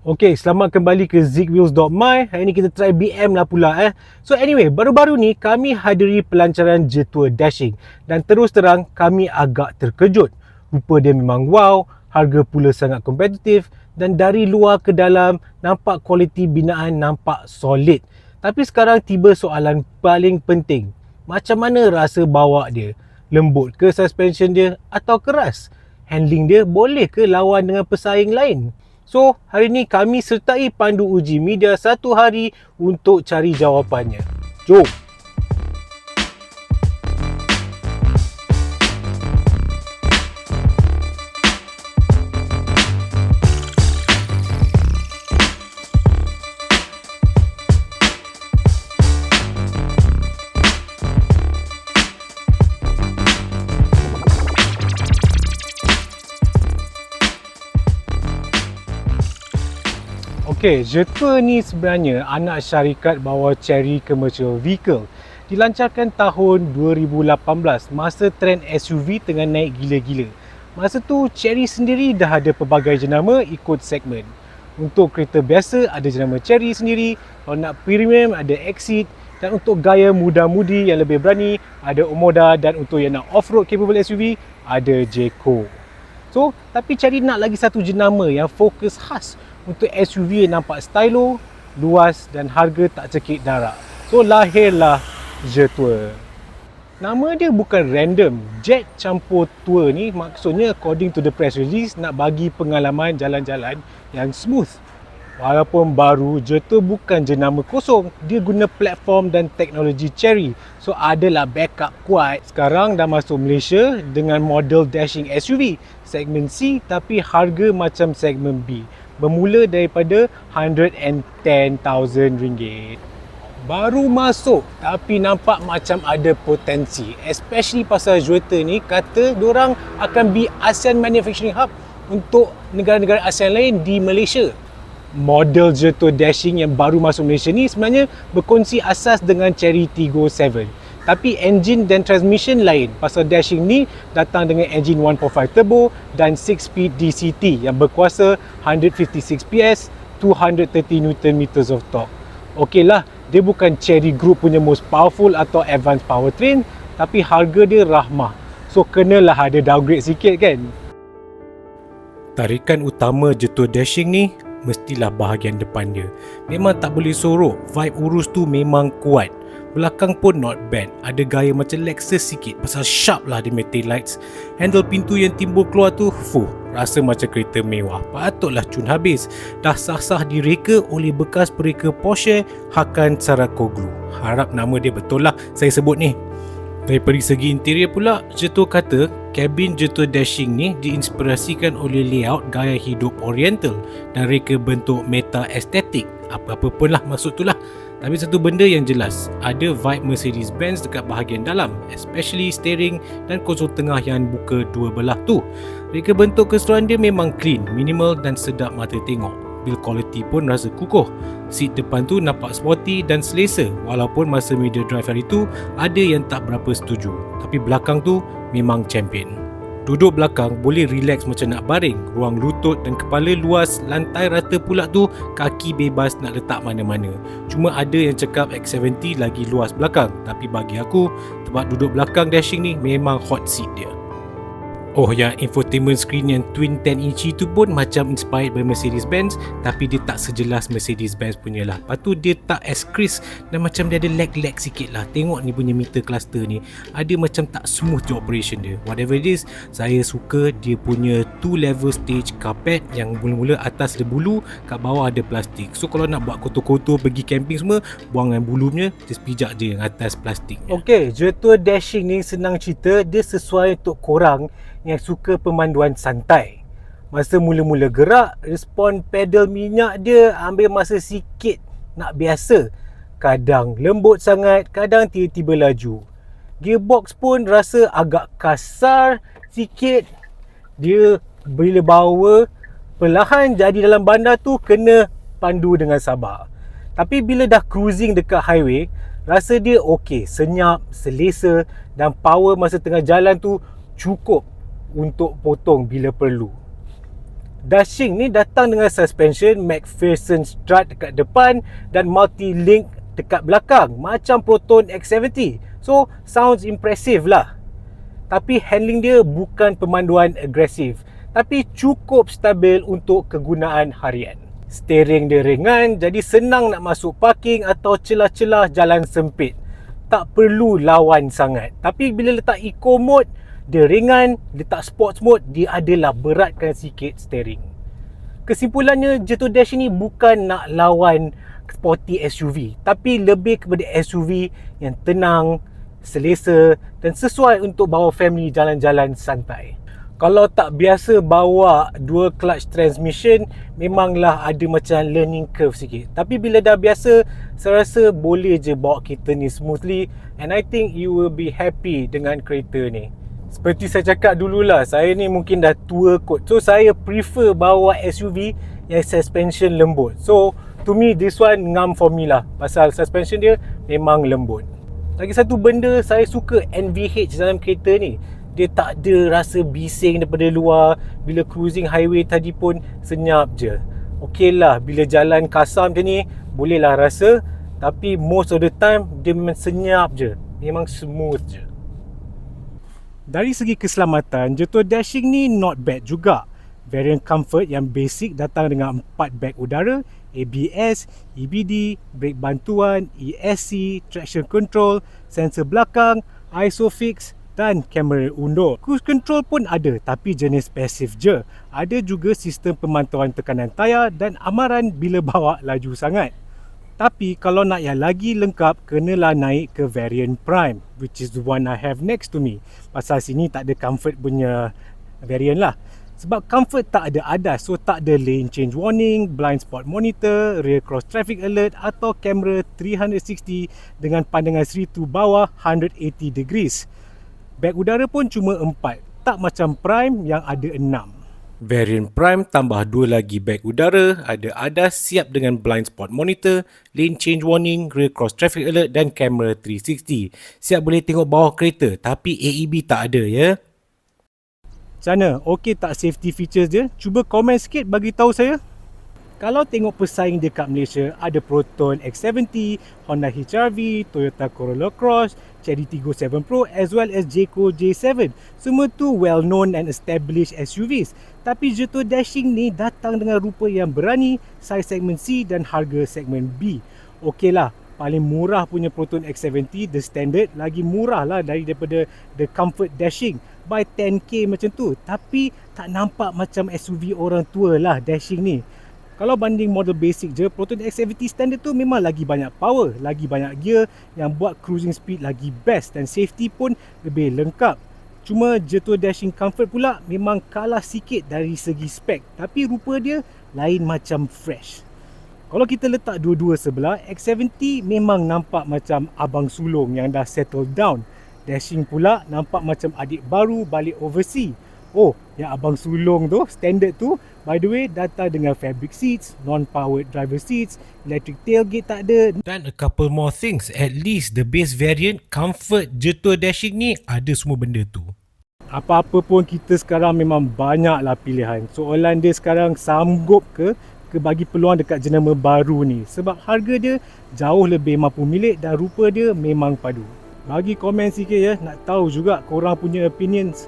Okay, selamat kembali ke zigwheels.my Hari ni kita try BM lah pula eh. So anyway, baru-baru ni kami hadiri pelancaran Jetua Dashing. Dan terus terang kami agak terkejut. Rupa dia memang wow Harga pula sangat kompetitif. Dan dari luar ke dalam Nampak kualiti binaan nampak solid. Tapi sekarang tiba soalan paling penting. Macam mana rasa bawa dia? Lembut ke suspension dia atau keras? Handling dia boleh ke lawan dengan pesaing lain? So, hari ni kami sertai pandu uji media satu hari untuk cari jawapannya. Jom! Okey, Jetua ni sebenarnya anak syarikat bawah Cherry Commercial Vehicle. Dilancarkan tahun 2018 masa trend SUV tengah naik gila-gila. Masa tu Cherry sendiri dah ada pelbagai jenama ikut segmen. Untuk kereta biasa ada jenama Cherry sendiri, kalau nak premium ada Exit dan untuk gaya muda-mudi yang lebih berani ada Omoda dan untuk yang nak off-road capable SUV ada Jayco. So, tapi Cherry nak lagi satu jenama yang fokus khas untuk SUV yang nampak stylo, luas dan harga tak cekik darah. So lahirlah Jetua. Nama dia bukan random. Jet campur tour ni maksudnya according to the press release nak bagi pengalaman jalan-jalan yang smooth. Walaupun baru, Jetua bukan je nama kosong. Dia guna platform dan teknologi Cherry. So adalah backup kuat. Sekarang dah masuk Malaysia dengan model dashing SUV. Segmen C tapi harga macam segmen B bermula daripada RM110,000. Baru masuk tapi nampak macam ada potensi. Especially pasal Jueta ni kata orang akan be ASEAN Manufacturing Hub untuk negara-negara ASEAN lain di Malaysia. Model Jeto Dashing yang baru masuk Malaysia ni sebenarnya berkongsi asas dengan Cherry Tiggo 7 tapi engine dan transmission lain pasal dashing ni datang dengan engine 1.5 turbo dan 6 speed DCT yang berkuasa 156 PS 230 Nm of torque Okey lah, dia bukan Cherry Group punya most powerful atau advanced powertrain tapi harga dia rahmah so kenalah ada downgrade sikit kan Tarikan utama Jetua Dashing ni mestilah bahagian depan dia. Memang tak boleh sorok, vibe urus tu memang kuat. Belakang pun not bad. Ada gaya macam Lexus sikit Pasal sharp lah dia metal lights. Handle pintu yang timbul keluar tu Fuh Rasa macam kereta mewah. Patutlah cun habis. Dah sah-sah direka oleh bekas pereka Porsche Hakan Sarakoglu. Harap nama dia betul lah Saya sebut ni. Daripada segi interior pula Jetua kata Kabin Jetua Dashing ni diinspirasikan oleh layout gaya hidup oriental dan reka bentuk meta estetik. Apa-apa pun lah maksud tu lah. Tapi satu benda yang jelas, ada vibe Mercedes-Benz dekat bahagian dalam, especially steering dan konsol tengah yang buka dua belah tu. Reka bentuk keseluruhan dia memang clean, minimal dan sedap mata tengok. Build quality pun rasa kukuh. Seat depan tu nampak sporty dan selesa walaupun masa media drive hari tu ada yang tak berapa setuju. Tapi belakang tu memang champion. Duduk belakang boleh relax macam nak baring. Ruang lutut dan kepala luas Lantai rata pula tu Kaki bebas nak letak mana-mana. Cuma ada yang cakap X70 lagi luas belakang. Tapi bagi aku Tempat duduk belakang dashing ni Memang hot seat dia Oh yang infotainment screen yang twin 10 inch tu pun macam inspired by Mercedes-Benz tapi dia tak sejelas Mercedes-Benz punya lah. Lepas tu dia tak as crisp dan macam dia ada lag-lag sikit lah. Tengok ni punya meter cluster ni ada macam tak smooth je operation dia. Whatever it is, saya suka dia punya two level stage carpet yang mula-mula atas ada bulu, kat bawah ada plastik. So kalau nak buat kotor-kotor pergi camping semua, buang yang bulunya, just pijak je yang atas plastiknya. Okay, Jua Dashing ni senang cerita, dia sesuai untuk korang yang suka pemanduan santai. Masa mula-mula gerak, respon pedal minyak dia ambil masa sikit nak biasa. Kadang lembut sangat, kadang tiba-tiba laju. Gearbox pun rasa agak kasar sikit. Dia bila bawa perlahan jadi dalam bandar tu kena pandu dengan sabar. Tapi bila dah cruising dekat highway, rasa dia okey, senyap, selesa dan power masa tengah jalan tu cukup untuk potong bila perlu. Dashing ni datang dengan suspension McPherson strut dekat depan dan multi-link dekat belakang macam Proton X70. So, sounds impressive lah. Tapi handling dia bukan pemanduan agresif tapi cukup stabil untuk kegunaan harian. Steering dia ringan jadi senang nak masuk parking atau celah-celah jalan sempit. Tak perlu lawan sangat. Tapi bila letak eco mode, dia ringan, letak sports mode, dia adalah beratkan sikit steering kesimpulannya Jeto Dash ini bukan nak lawan sporty SUV tapi lebih kepada SUV yang tenang, selesa dan sesuai untuk bawa family jalan-jalan santai. Kalau tak biasa bawa dual clutch transmission memanglah ada macam learning curve sikit. Tapi bila dah biasa saya rasa boleh je bawa kereta ni smoothly and I think you will be happy dengan kereta ni. Seperti saya cakap dululah, saya ni mungkin dah tua kot. So saya prefer bawa SUV yang suspension lembut. So to me this one ngam for me lah. Pasal suspension dia memang lembut. Lagi satu benda saya suka NVH dalam kereta ni. Dia tak ada rasa bising daripada luar. Bila cruising highway tadi pun senyap je. Okay lah, bila jalan kasar macam ni, bolehlah rasa. Tapi most of the time, dia memang senyap je. Memang smooth je. Dari segi keselamatan, Jetor Dashing ni not bad juga. Variant comfort yang basic datang dengan 4 beg udara, ABS, EBD, brake bantuan, ESC, traction control, sensor belakang, ISOFIX dan kamera undur. Cruise control pun ada tapi jenis passive je. Ada juga sistem pemantauan tekanan tayar dan amaran bila bawa laju sangat. Tapi kalau nak yang lagi lengkap, kenalah naik ke variant Prime which is the one I have next to me. Pasal sini tak ada comfort punya variant lah. Sebab comfort tak ada adas so tak ada lane change warning, blind spot monitor, rear cross traffic alert atau kamera 360 dengan pandangan seritu bawah 180 degrees. Beg udara pun cuma 4, tak macam Prime yang ada 6. Variant Prime tambah dua lagi beg udara, ada ADAS siap dengan blind spot monitor, lane change warning, rear cross traffic alert dan kamera 360. Siap boleh tengok bawah kereta tapi AEB tak ada ya. Macam mana? Okey tak safety features dia? Cuba komen sikit bagi tahu saya. Kalau tengok pesaing dekat Malaysia, ada Proton X70, Honda HR-V, Toyota Corolla Cross, Chery Tiggo 7 Pro as well as Jayco J7. Semua tu well known and established SUVs. Tapi Jeto Dashing ni datang dengan rupa yang berani, size segmen C dan harga segmen B. Okey lah, paling murah punya Proton X70, the standard, lagi murah lah dari daripada the Comfort Dashing by 10k macam tu. Tapi tak nampak macam SUV orang tua lah Dashing ni. Kalau banding model basic je, Proton X70 standard tu memang lagi banyak power, lagi banyak gear yang buat cruising speed lagi best dan safety pun lebih lengkap. Cuma Jetua Dashing Comfort pula memang kalah sikit dari segi spek tapi rupa dia lain macam fresh. Kalau kita letak dua-dua sebelah, X70 memang nampak macam abang sulung yang dah settle down. Dashing pula nampak macam adik baru balik overseas. Oh, yang abang sulung tu, standard tu, by the way, datang dengan fabric seats, non-powered driver seats, electric tailgate tak ada. Dan a couple more things. At least the base variant, comfort, jetur dashing ni, ada semua benda tu. Apa-apa pun kita sekarang memang banyaklah pilihan. Soalan dia sekarang sanggup ke ke bagi peluang dekat jenama baru ni. Sebab harga dia jauh lebih mampu milik dan rupa dia memang padu. Bagi komen sikit ya, nak tahu juga korang punya opinions